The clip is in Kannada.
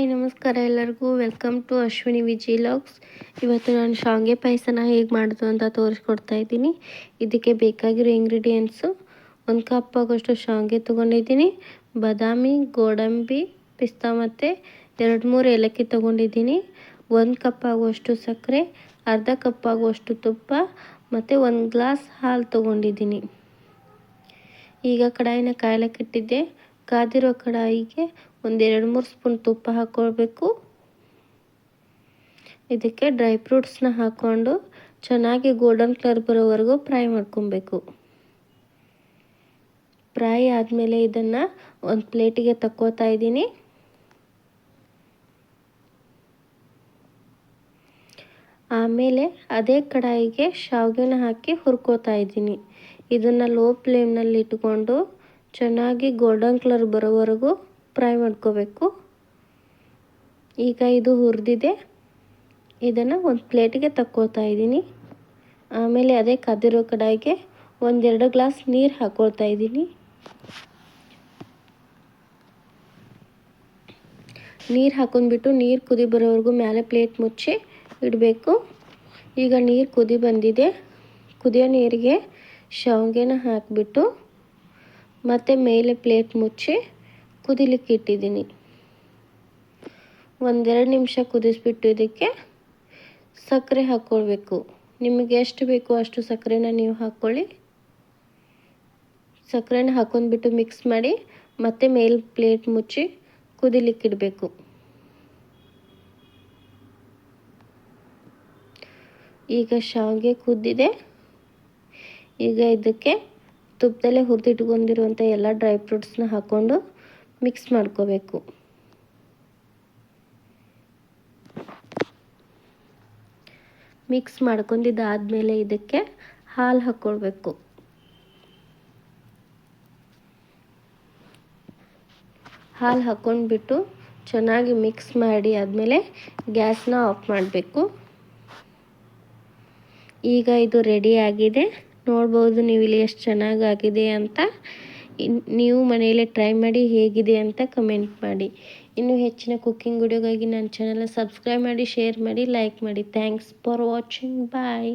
ಹಾಯ್, ನಮಸ್ಕಾರ ಎಲ್ಲರಿಗೂ. Welcome to Ashwini vlogs ಇವತ್ತು ನಾನು ಶಾವಿಗೆ ಪಾಯಸನ ಹೇಗೆ ಮಾಡೋದು ಅಂತ ತೋರಿಸ್ಕೊಡ್ತಾ ಇದ್ದೀನಿ. ಇದಕ್ಕೆ ಬೇಕಾಗಿರೋ ಇಂಗ್ರೀಡಿಯೆಂಟ್ಸು ಒಂದು ಕಪ್ ಆಗೋಷ್ಟು ಶಾವಿಗೆ ತೊಗೊಂಡಿದ್ದೀನಿ, ಬಾದಾಮಿ, ಗೋಡಂಬಿ, ಪಿಸ್ತಾ ಮತ್ತು ಎರಡು ಮೂರು ಏಲಕ್ಕಿ ತೊಗೊಂಡಿದ್ದೀನಿ. ಒಂದು ಕಪ್ ಆಗುವಷ್ಟು ಸಕ್ಕರೆ, ಅರ್ಧ ಕಪ್ ಆಗುವಷ್ಟು ತುಪ್ಪ ಮತ್ತು ಒಂದು ಗ್ಲಾಸ್ ಹಾಲು ತೊಗೊಂಡಿದ್ದೀನಿ. ಈಗ ಕಡಾಯಿನ ಕಾಯ್ಲಕ್ಕೆ ಇಟ್ಟಿದ್ದೆ ಕಾದಿರೋ ಕಡಾಯಿಗೆ ಒಂದೆರಡು ಮೂರು ಸ್ಪೂನ್ ತುಪ್ಪ ಹಾಕ್ಕೊಳ್ಬೇಕು ಇದಕ್ಕೆ ಡ್ರೈ ಫ್ರೂಟ್ಸ್ನ ಹಾಕ್ಕೊಂಡು ಚೆನ್ನಾಗಿ ಗೋಲ್ಡನ್ ಕಲರ್ ಬರೋವರೆಗೂ ಫ್ರೈ ಮಾಡ್ಕೊಬೇಕು. ಫ್ರೈ ಆದಮೇಲೆ ಇದನ್ನು ಒಂದು ಪ್ಲೇಟಿಗೆ ತಕ್ಕೋತಾ ಇದ್ದೀನಿ. ಆಮೇಲೆ ಅದೇ ಕಡಾಯಿಗೆ ಶಾವಿಗೆನ ಹಾಕಿ ಹುರ್ಕೋತಾ ಇದ್ದೀನಿ. ಇದನ್ನು ಲೋ ಫ್ಲೇಮ್ನಲ್ಲಿ ಇಟ್ಕೊಂಡು ಚೆನ್ನಾಗಿ ಗೋಲ್ಡನ್ ಕಲರ್ ಬರೋವರೆಗೂ ಫ್ರೈ ಮಾಡ್ಕೋಬೇಕು. ಈಗ ಇದು ಹುರಿದಿದೆ. ಇದನ್ನು ಒಂದು ಪ್ಲೇಟಿಗೆ ತಕ್ಕೋತಾ ಇದ್ದೀನಿ. ಆಮೇಲೆ ಅದೇ ಕದಿರೋ ಕಡಾಯಿಗೆ ಒಂದೆರಡು ಗ್ಲಾಸ್ ನೀರು ಹಾಕ್ಕೊಳ್ತಾ ಇದ್ದೀನಿ. ನೀರು ಹಾಕೊಂಡ್ಬಿಟ್ಟು ನೀರು ಕುದಿ ಬರೋವರೆಗೂ ಮೇಲೆ ಪ್ಲೇಟ್ ಮುಚ್ಚಿ ಇಡಬೇಕು. ಈಗ ನೀರು ಕುದಿ ಬಂದಿದೆ. ಕುದಿಯೋ ನೀರಿಗೆ ಶಾವಿಗೆನ ಹಾಕಿಬಿಟ್ಟು ಮತ್ತು ಮೇಲೆ ಪ್ಲೇಟ್ ಮುಚ್ಚಿ ಕುದಿಲಿಕ್ಕೆ ಇಟ್ಟಿದ್ದೀನಿ. ಒಂದೆರಡು ನಿಮಿಷ ಕುದಿಸ್ಬಿಟ್ಟು ಇದಕ್ಕೆ ಸಕ್ಕರೆ ಹಾಕ್ಕೊಳ್ಬೇಕು. ನಿಮಗೆ ಎಷ್ಟು ಬೇಕು ಅಷ್ಟು ಸಕ್ಕರೆನ ನೀವು ಹಾಕ್ಕೊಳ್ಳಿ. ಸಕ್ಕರೆನ ಹಾಕೊಂಡ್ಬಿಟ್ಟು ಮಿಕ್ಸ್ ಮಾಡಿ ಮತ್ತೆ ಮೇಲೆ ಪ್ಲೇಟ್ ಮುಚ್ಚಿ ಕುದಿಲಿಕ್ಕೆ ಇಡಬೇಕು. ಈಗ ಶಾವಿಗೆ ಕುದ್ದಿದೆ. ಈಗ ಇದಕ್ಕೆ ತುಪ್ಪದಲ್ಲೇ ಹುರಿದಿಟ್ಕೊಂಡಿರುವಂಥ ಎಲ್ಲ ಡ್ರೈ ಫ್ರೂಟ್ಸ್ನ ಹಾಕ್ಕೊಂಡು ಮಿಕ್ಸ್ ಮಾಡ್ಕೋಬೇಕು. ಮಿಕ್ಸ್ ಮಾಡ್ಕೊಂಡಿದ್ದಾದಮೇಲೆ ಇದಕ್ಕೆ ಹಾಲು ಹಾಕ್ಕೊಳ್ಬೇಕು ಹಾಲು ಹಾಕ್ಕೊಂಡ್ಬಿಟ್ಟು ಚೆನ್ನಾಗಿ ಮಿಕ್ಸ್ ಮಾಡಿ ಆದಮೇಲೆ ಗ್ಯಾಸ್ನ ಆಫ್ ಮಾಡಬೇಕು. ಈಗ ಇದು ರೆಡಿ ಆಗಿದೆ. ನೋಡ್ಬೋದು ನೀವು ಇಲ್ಲಿ ಎಷ್ಟು ಚೆನ್ನಾಗಿ ಆಗಿದೆ ಅಂತ ನೀವು ಮನೆಯಲ್ಲೇ ಟ್ರೈ ಮಾಡಿ ಹೇಗಿದೆ ಅಂತ ಕಮೆಂಟ್ ಮಾಡಿ. ಇನ್ನೂ ಹೆಚ್ಚಿನ ಕುಕ್ಕಿಂಗ್ ವಿಡಿಯೋಗಾಗಿ ನನ್ನ ಚಾನಲ್ನ ಸಬ್ಸ್ಕ್ರೈಬ್ ಮಾಡಿ ಶೇರ್ ಮಾಡಿ ಲೈಕ್ ಮಾಡಿ. Thanks for watching bye